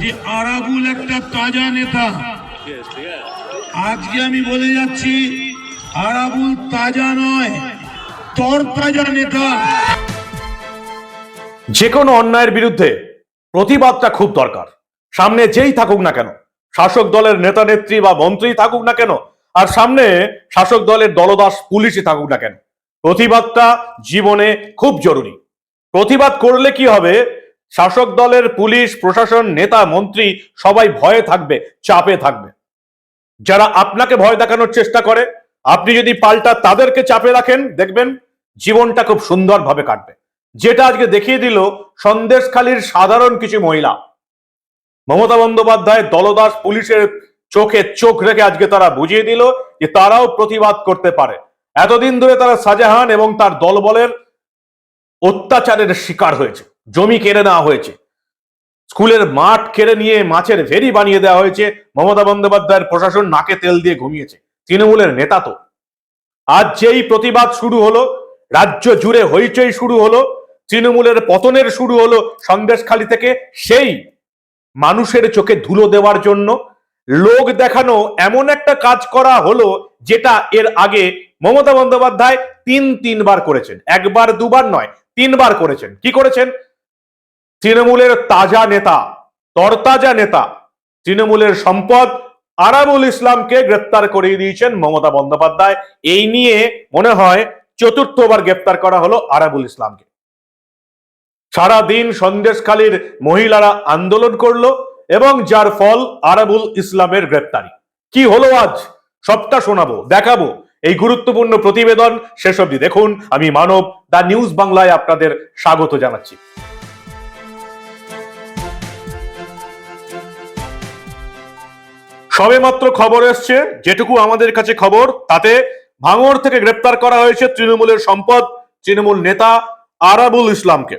যে আরাবুল একটা তাজা নেতা। আজকে আমি বলে যাচ্ছি, আরাবুল তাজা নয় তর তাজা নেতা। যে কোনো অন্যায়ের বিরুদ্ধে প্রতিবাদটা খুব দরকার। সামনে যেই থাকুক না কেন, শাসক দলের নেতা নেত্রী বা মন্ত্রী থাকুক না কেন, আর সামনে শাসক দলের দলদাস পুলিশই থাকুক না কেন। প্রতিবাদটা জীবনে খুব জরুরি। প্রতিবাদ করলে কি হবে? শাসক দলের পুলিশ, প্রশাসন, নেতা, মন্ত্রী সবাই ভয়ে থাকবে, চাপে থাকবে। যারা আপনাকে ভয় দেখানোর চেষ্টা করে, আপনি যদি পাল্টা তাদেরকে চাপে রাখেন, দেখবেন জীবনটা খুব সুন্দরভাবে কাটবে। যেটা আজকে দেখিয়ে দিল সন্দেশখালীর সাধারণ কিছু মহিলা। মমতা বন্দ্যোপাধ্যায় দলদাস পুলিশের চোখে চোখ রেখে আজকে তারা বুঝিয়ে দিল যে তারাও প্রতিবাদ করতে পারে। এতদিন ধরে তারা শাহজাহান এবং তার দলবলের অত্যাচারের শিকার হয়েছে। জমি কেড়ে নেওয়া হয়েছে। স্কুলের মাঠ কেড়ে নিয়ে মাছের ভেরি বানিয়ে দেওয়া হয়েছে। মমতা বন্দ্যোপাধ্যায়ের প্রশাসন নাকে তেল দিয়ে ঘুমিয়েছে। তৃণমূলের নেতা তো। আজ যেই প্রতিবাদ শুরু হলো, রাজ্য জুড়ে হইচই শুরু হলো, তৃণমূলের পতনের শুরু হলো সন্দেশখালি থেকে, সেই মানুষের চোখে ধুলো দেওয়ার জন্য লোক দেখানো এমন একটা কাজ করা হলো, যেটা এর আগে মমতা বন্দ্যোপাধ্যায় তিন তিনবার করেছেন। একবার, দুবার নয়, তিনবার করেছেন। কি করেছেন? তৃণমূলের তাজা নেতা, তরতাজা নেতা, তৃণমূলের সম্পদ আরাবুল ইসলামকে গ্রেপ্তার করিয়ে দিয়েছেন মমতা বন্দ্যোপাধ্যায়। এই নিয়ে মনে হয় চতুর্থবার গ্রেপ্তার করা হলো আরাবুল ইসলামকে। সারাদিন সন্দেশখালীর মহিলারা আন্দোলন করল এবং যার ফল আরাবুল ইসলামের গ্রেপ্তারি। কি হলো আজ? সবটা শোনাবো, দেখাবো। এই গুরুত্বপূর্ণ প্রতিবেদন শেষ দেখুন। আমি মানব দা নিউজ বাংলায় আপনাদের স্বাগত জানাচ্ছি। সবেমাত্র খবর এসছে, যেটুকু আমাদের কাছে খবর, তাতে ভাঙড় থেকে গ্রেপ্তার করা হয়েছে তৃণমূলের সম্পদ, তৃণমূল নেতা আরাবুল ইসলামকে।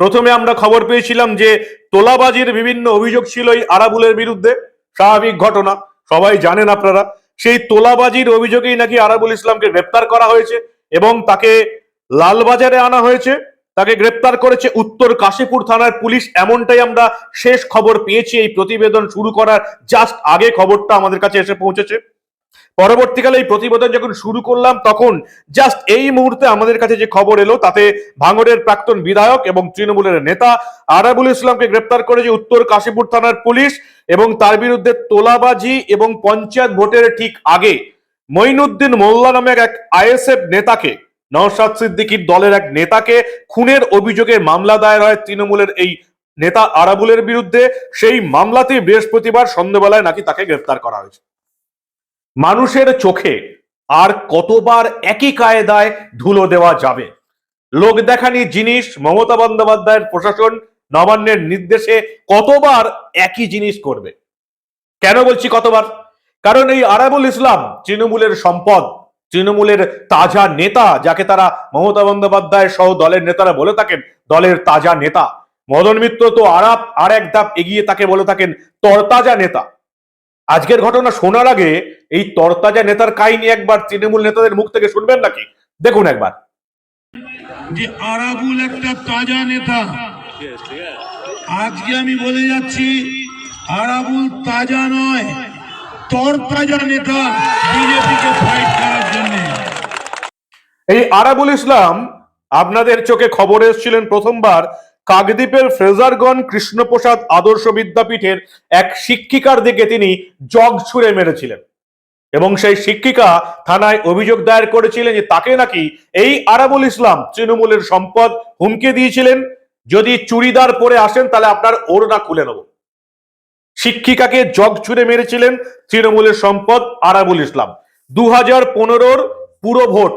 প্রথমে আমরা খবর পেয়েছিলাম যে তোলাবাজির বিভিন্ন অভিযোগ ছিল এই আরাবুলের বিরুদ্ধে, স্বাভাবিক ঘটনা, সবাই জানেন আপনারা। সেই তোলাবাজির অভিযোগেই নাকি আরাবুল ইসলামকে গ্রেপ্তার করা হয়েছে এবং তাকে লালবাজারে আনা হয়েছে। তাকে গ্রেপ্তার করেছে উত্তর কাশীপুর থানার পুলিশ। এমনটাই আমরা শেষ খবর পেয়েছি। এই প্রতিবেদন শুরু করার জাস্ট আগে খবরটা আমাদের কাছে এসে পৌঁছেছে। পরবর্তীকালে এই প্রতিবেদন যখন শুরু করলাম, তখন জাস্ট এই মুহূর্তে আমাদের কাছে যে খবর এলো, তাতে ভাঙড়ের প্রাক্তন বিধায়ক এবং তৃণমূলের নেতা আরাবুল ইসলামকে গ্রেপ্তার করেছে উত্তর কাশীপুর থানার পুলিশ এবং তার বিরুদ্ধে তোলাবাজি এবং পঞ্চায়েত ভোটের ঠিক আগে মঈনুদ্দিন মোল্লা নামে এক আইএসএফ নেতাকে নওশাদ সিদ্দিকীর দলের এক নেতাকে খুনের অভিযোগে মামলা দায়ের হয় তৃণমূলের এই নেতা আরাবুলের বিরুদ্ধে। সেই মামলাতেই বৃহস্পতিবার সন্ধ্যাবেলায় নাকি তাকে গ্রেফতার করা হয়েছে। মানুষের চোখে আর কতবার একই কায়দায় ধুলো দেওয়া যাবে? লোক দেখানি জিনিস, মমতা বন্দ্যোপাধ্যায়ের প্রশাসন নবান্নের নির্দেশে কতবার একই জিনিস করবে? কেন বলছি কতবার? কারণ এই আরাবুল ইসলাম তৃণমূলের সম্পদ। তৃণমূলের তাজা নেতা যাকে তারা মমতা বন্দ্যোপাধ্যায় সহ দলের নেতারা বলে থাকেন, দলের তাজা নেতা। মদন মিত্র তো আরাপ আর এক ধাপ এগিয়ে তাকে বলে থাকেন তরতাজা নেতা। আজকের ঘটনা শোনার আগে এই তরতাজা নেতার কাহিনী একবার তৃণমূল নেতাদের মুখ থেকে শুনবেন নাকি? দেখুন একবার। যে আরাবুল একটা তাজা নেতা। আজকে আমি বলে যাচ্ছি, আরাবুল তাজা নয় তর তাজা নেতা। বিজেপিকে ফাইট এই আরাবুল ইসলাম আপনাদের চোখে খবর এসেছিলেন প্রথমবার কাকদ্বীপের ফ্রেজারগঞ্জ কৃষ্ণপ্রসাদ আদর্শ বিদ্যাপীঠের এক শিক্ষিকার দিকে তিনি জগ ছুঁড়ে মেরেছিলেন। এবং সেই শিক্ষিকা থানায় অভিযোগ দায়ের করেছিলেন যে তাকে নাকি এই আরাবুল ইসলাম তৃণমূলের সম্পদ হুমকি দিয়েছিলেন। যদি চুড়িদার পরে আসেন তাহলে আপনার ওড়না খুলে নেব। শিক্ষিকাকে জগ ছুঁড়ে মেরেছিলেন তৃণমূলের সম্পদ আরাবুল ইসলাম। দু হাজার পনেরোর পুরো ভোট,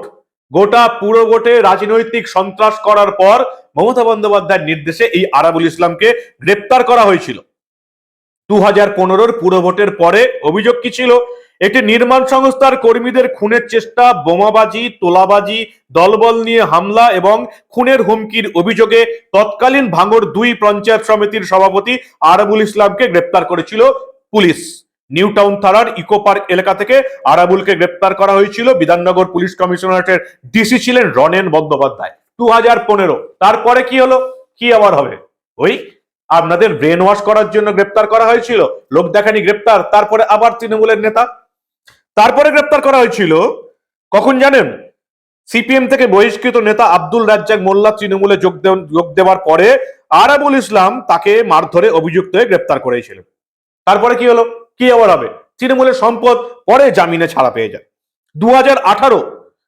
গোটা পুরো ভোটে রাজনৈতিক সন্ত্রাস করার পর মমতা বন্দ্যোপাধ্যায়ের নির্দেশে এই আরাবুল ইসলামকে গ্রেপ্তার করা হয়েছিল। দু হাজার পনেরোর পুরো ভোটের পরে অভিযোগ কি ছিল? একটি নির্মাণ সংস্থার কর্মীদের খুনের চেষ্টা, বোমাবাজি, তোলাবাজি, দলবল নিয়ে হামলা এবং খুনের হুমকির অভিযোগে তৎকালীন ভাঙড় দুই পঞ্চায়েত সমিতির সভাপতি আরাবুল ইসলামকে গ্রেপ্তার করেছিল পুলিশ। নিউ টাউন থানার ইকো পার্ক এলাকা থেকে আরাবুলকে গ্রেপ্তার করা হয়েছিল। বিধাননগর পুলিশ কমিশনারেটের ডিসি ছিলেন রনেন বন্দ্যোপাধ্যায়। দু হাজার পনেরো, তারপরে কি হলো? কি আবার হবে? ওই আপনাদের ব্রেন ওয়াশ করার জন্য গ্রেপ্তার করা হয়েছিল। লোক দেখানি গ্রেপ্তার, তারপরে আবার তৃণমূলের নেতা। তারপরে গ্রেপ্তার করা হয়েছিল কখন জানেন? সিপিএম থেকে বহিষ্কৃত নেতা আব্দুল রাজ্জাক মোল্লা তৃণমূলে যোগ যোগ দেওয়ার পরে আরাবুল ইসলাম তাকে মারধরে অভিযুক্ত হয়ে গ্রেপ্তার করেছিলেন তারপরে কি হলো? কি আবার হবে? তৃণমূলের সম্পদ পরে জামিনে ছাড়া পেয়ে যায়। দু হাজার আঠারো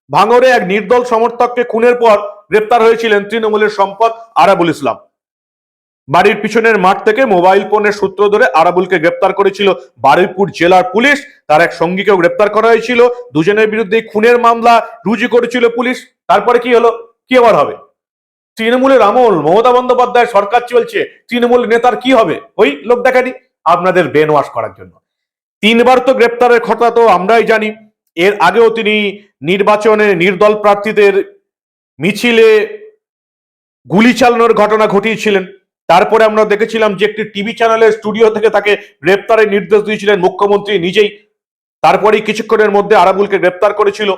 ভাঙরে এক নির্দল সমর্থককে খুনের পর গ্রেপ্তার হয়েছিলেন তৃণমূলের সম্পদ আরাবুল ইসলাম। বাড়ির পিছনের মাঠ থেকে মোবাইল ফোনের সূত্র ধরে আরাবুলকে গ্রেপ্তার করেছিল বারুইপুর জেলার পুলিশ। তার এক সঙ্গীকেও গ্রেপ্তার করা হয়েছিল। দুজনের বিরুদ্ধে খুনের মামলা রুজু করেছিল পুলিশ। তারপরে কি হলো? কি আবার হবে? তৃণমূলের আমল মমতা বন্দ্যোপাধ্যায় সরকার চলছে। তৃণমূল নেতার কি হবে? ওই লোক দেখানি আপনাদের বেনওয়াশ করার জন্য। তিনবার তো গ্রেপ্তারের কথা তো আমরাই জানি। এর আগেও তিনি নির্বাচনে নির্দল প্রার্থীদের মিছিলে গুলি চালানোর ঘটনা ঘটিয়েছিলেন। তারপরে আমরা দেখেছিলাম যে একটি টিভি চ্যানেলের স্টুডিও থেকে তাকে গ্রেপ্তারের নির্দেশ দিয়েছিলেন মুখ্যমন্ত্রী নিজেই। তারপরেই কিছুক্ষণের মধ্যে আরাবুলকে গ্রেপ্তার করেছিল।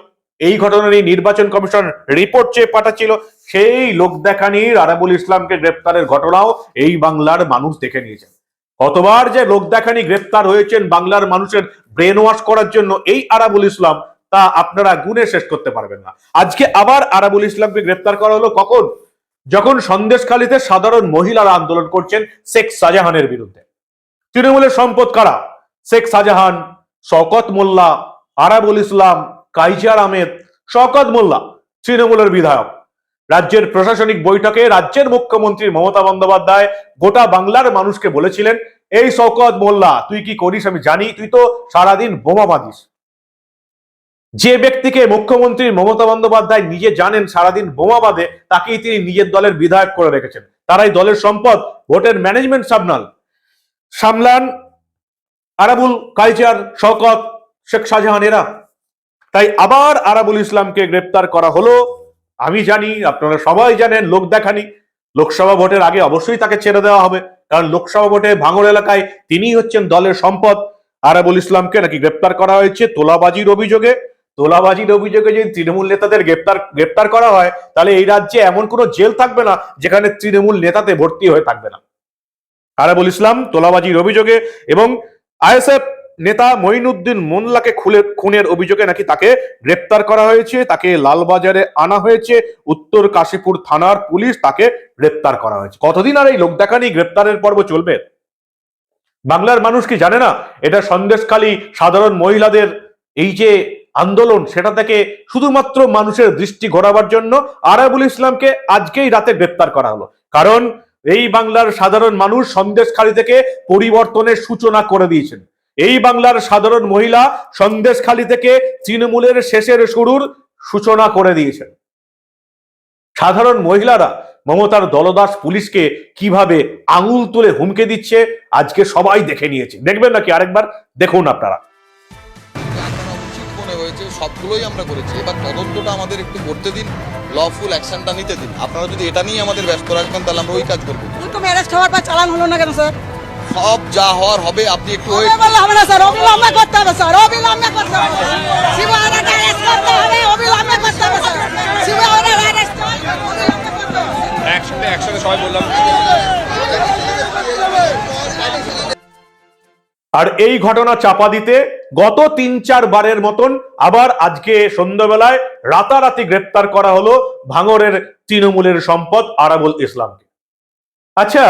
এই ঘটনা নির্বাচন কমিশন রিপোর্ট চেয়ে পাঠাচ্ছিল। সেই লোক দেখানির আরাবুল ইসলামকে গ্রেপ্তারের ঘটনাও এই বাংলার মানুষ দেখে নিয়েছেন কতবার যে লোক দেখানি গ্রেপ্তার হয়েছেন বাংলার মানুষের ব্রেন ওয়াশ করার জন্য এই আরাবুল ইসলাম, তা আপনারা গুণে শেষ করতে পারবেন না। আজকে আবার আরাবুল ইসলামকে গ্রেপ্তার করা হলো কখন? যখন সন্দেশখালীতে সাধারণ মহিলারা আন্দোলন করছেন শেখ শাহজাহানের বিরুদ্ধে। তৃণমূলের সম্পদ কারা? শেখ শাহজাহান, শওকত মোল্লা, আরাবুল ইসলাম, কাইজার আহমেদ, শওকত মোল্লা, তৃণমূলের বিধায়ক। রাজ্যের প্রশাসনিক বৈঠকে রাজ্যের মুখ্যমন্ত্রী মমতা বন্দ্যোপাধ্যায় গোটা বাংলার মানুষকে বলেছিলেন, এই শওকত মোল্লা, তুই কি করিস আমি জানি, তুই তো সারাদিন বোমা বাঁধিস। যে ব্যক্তিকে মুখ্যমন্ত্রী মমতা বন্দ্যোপাধ্যায় নিজে জানেন সারাদিন বোমা বাঁধে, তাকেই তিনি নিজের দলের বিধায়ক করে রেখেছেন। তারাই দলের সম্পদ, ভোটের ম্যানেজমেন্ট সামলান সামলান আরাবুল কাইজার শওকত শেখ শাহজাহান এরা। তাই আবার আরাবুল ইসলামকে গ্রেপ্তার করা হলো। আমি জানি, আপনারা সবাই জানেন, লোক দেখানি। লোকসভা ভোটের আগে অবশ্যই তাকে ছেড়ে দেওয়া হবে। কারণ লোকসভা ভোটে ভাঙড় এলাকায় তিনিই হচ্ছেন দলের সম্পদ। আরাবুল ইসলামকে নাকি গ্রেপ্তার করা হয়েছে তোলাবাজির অভিযোগে। তোলাবাজির অভিযোগে যদি তৃণমূল নেতাদের গ্রেপ্তার গ্রেপ্তার করা হয়, তাহলে এই রাজ্যে এমন কোনো জেল থাকবে না, যেখানে তৃণমূল নেতাতে ভর্তি হয়ে থাকবে না। আরাবুল ইসলাম তোলাবাজির অভিযোগে এবং আইএসএফ নেতা মঈনুদ্দিন মোল্লাকে খুলে খুনের অভিযোগে নাকি তাকে গ্রেপ্তার করা হয়েছে, তাকে লালবাজারে আনা হয়েছে, উত্তর কাশীপুর থানার পুলিশ তাকে গ্রেপ্তার করা হয়েছে। কতদিন আর এই লোক দেখানি গ্রেপ্তারের পর্ব চলবে? বাংলার মানুষ কি জানে না, এটা সন্দেশখালী সাধারণ মহিলাদের এই যে আন্দোলন, সেটা থেকে শুধুমাত্র মানুষের দৃষ্টি ঘোরাবার জন্য আরাবুল ইসলামকে আজকেই রাতে গ্রেপ্তার করা হলো। কারণ এই বাংলার সাধারণ মানুষ সন্দেশখালী থেকে পরিবর্তনের সূচনা করে দিয়েছেন। এই বাংলার সাধারণ মহিলা সন্দেশখালী থেকে তৃণমূলের শেষের শুরুর সূচনা করে দিয়েছেন। সাধারণ মহিলারা মমতার দলদাস পুলিশকে কীভাবে আঙুল তুলে হুমকে দিচ্ছে আজকে সবাই দেখে নিয়েছে। দেখবেন নাকি আরেকবার? দেখুন আপনারা। মনে হয়েছে সবগুলোই আমরা করেছি। এবার তদন্তটা আমাদের একটু করতে দিন লফুল অ্যাকশনটা নিতে দিন। আপনারা যদি এটা নিয়ে আমাদের ব্যস্ত রাখবেন তাহলে আমরা ওই কাজ করব। ম্যারেজ খাওয়ার পর চালান হলো না কেন স্যার সব যা হওয়ার হবে আপনি একটু ওয়েট হবে না স্যার। অবিলম্বে করতে হবে স্যার। অবিলম্বে করতে হবে। শিবহাওয়াটা অ্যারেস্ট করতে হবে অবিলম্বে করতে হবে স্যার। শিবহাওয়াটা অ্যারেস্ট অবিলম্বে করতে হবে। একসাথে একসাথে সবাই বললাম। আর এই ঘটনা চাপা দিতে গত তিন চার বারের মতন আবার আজকে সন্ধ্যাবেলায় রাতারাতি গ্রেপ্তার করা হলো ভাঙরের তৃণমূলের সম্পদ আরাবুল ইসলামকে। আচ্ছা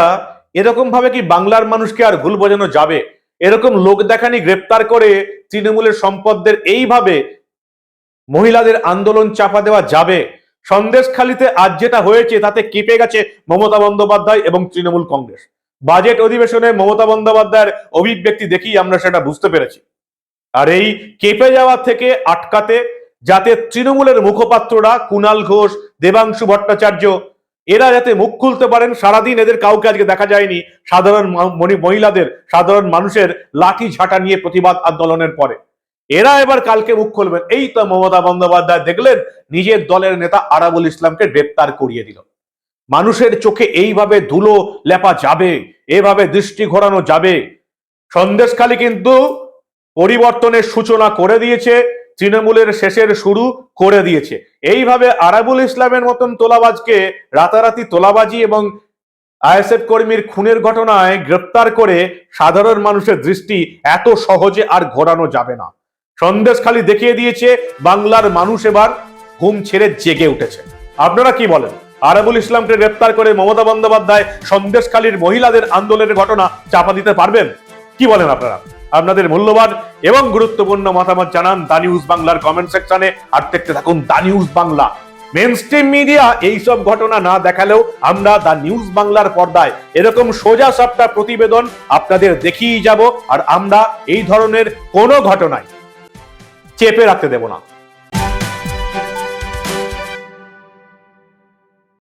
এরকম ভাবে কি বাংলার মানুষকে আর ভুল বোঝানো যাবে? এরকম লোক দেখানি গ্রেপ্তার করে তৃণমূলের সম্পদদের এইভাবে মহিলাদের আন্দোলন চাপা দেওয়া যাবে? সন্দেশখালিতে আজ যেটা হয়েছে তাতে কেঁপে গেছে মমতা বন্দ্যোপাধ্যায় এবং তৃণমূল কংগ্রেস। বাজেট অধিবেশনে মমতা বন্দ্যোপাধ্যায়ের অভিব্যক্তি দেখেই আমরা সেটা বুঝতে পেরেছি। আর এই কেঁপে যাওয়া থেকে আটকাতে যাতে তৃণমূলের মুখপাত্ররা কুনাল ঘোষ, দেবাংশু ভট্টাচার্য এরা যাতে মুখ খুলতে পারেন, সারাদিন এদের কাউকে আজকে দেখা যায়নি। সাধারণ মহিলাদের, সাধারণ মানুষের লাঠি ঝাঁটা নিয়ে প্রতিবাদ আন্দোলনের পরে। এরা এবার কালকে মুখ খুলবেন। এই তো মমতা বন্দ্যোপাধ্যায় দেখলেন, নিজের দলের নেতা আরাবুল ইসলামকে গ্রেপ্তার করিয়ে দিল। মানুষের চোখে এইভাবে ধুলো লেপা যাবে, এভাবে দৃষ্টি ঘোরানো যাবে। সন্দেশখালী কিন্তু পরিবর্তনের সূচনা করে দিয়েছে। তৃণমূলের শেষের শুরু করে দিয়েছে। এইভাবে আরাবুল ইসলামের মতন তোলাবাজকে রাতারাতি তোলাবাজি এবং আইএসএফ কর্মীর খুনের ঘটনায় গ্রেপ্তার করে সাধারণ মানুষের দৃষ্টি এত সহজে আর ঘোরানো যাবে না। সন্দেশখালি দেখিয়ে দিয়েছে, বাংলার মানুষ এবার ঘুম ছেড়ে জেগে উঠেছে। আপনারা কি বলেন? আরাবুল ইসলামকে গ্রেপ্তার করে মমতা বন্দ্যোপাধ্যায় সন্দেশখালীর মহিলাদের আন্দোলনের ঘটনা চাপা দিতে পারবেন? কি বলেন আপনারা? আপনাদের মূল্যবান এবং গুরুত্বপূর্ণ মতামত জানান দা নিউজ বাংলার কমেন্ট সেকশনে। আর দেখতে থাকুন the News Bangla. Mainstream media এইসব ঘটনা না দেখালেও আমরা দা নিউজ বাংলার পর্দায় এরকম সোজা সাপটা প্রতিবেদন আপনাদের দেখিয়েই যাব, আর আমরা এই ধরনের কোনো ঘটনায় চেপে রাখতে দেব না।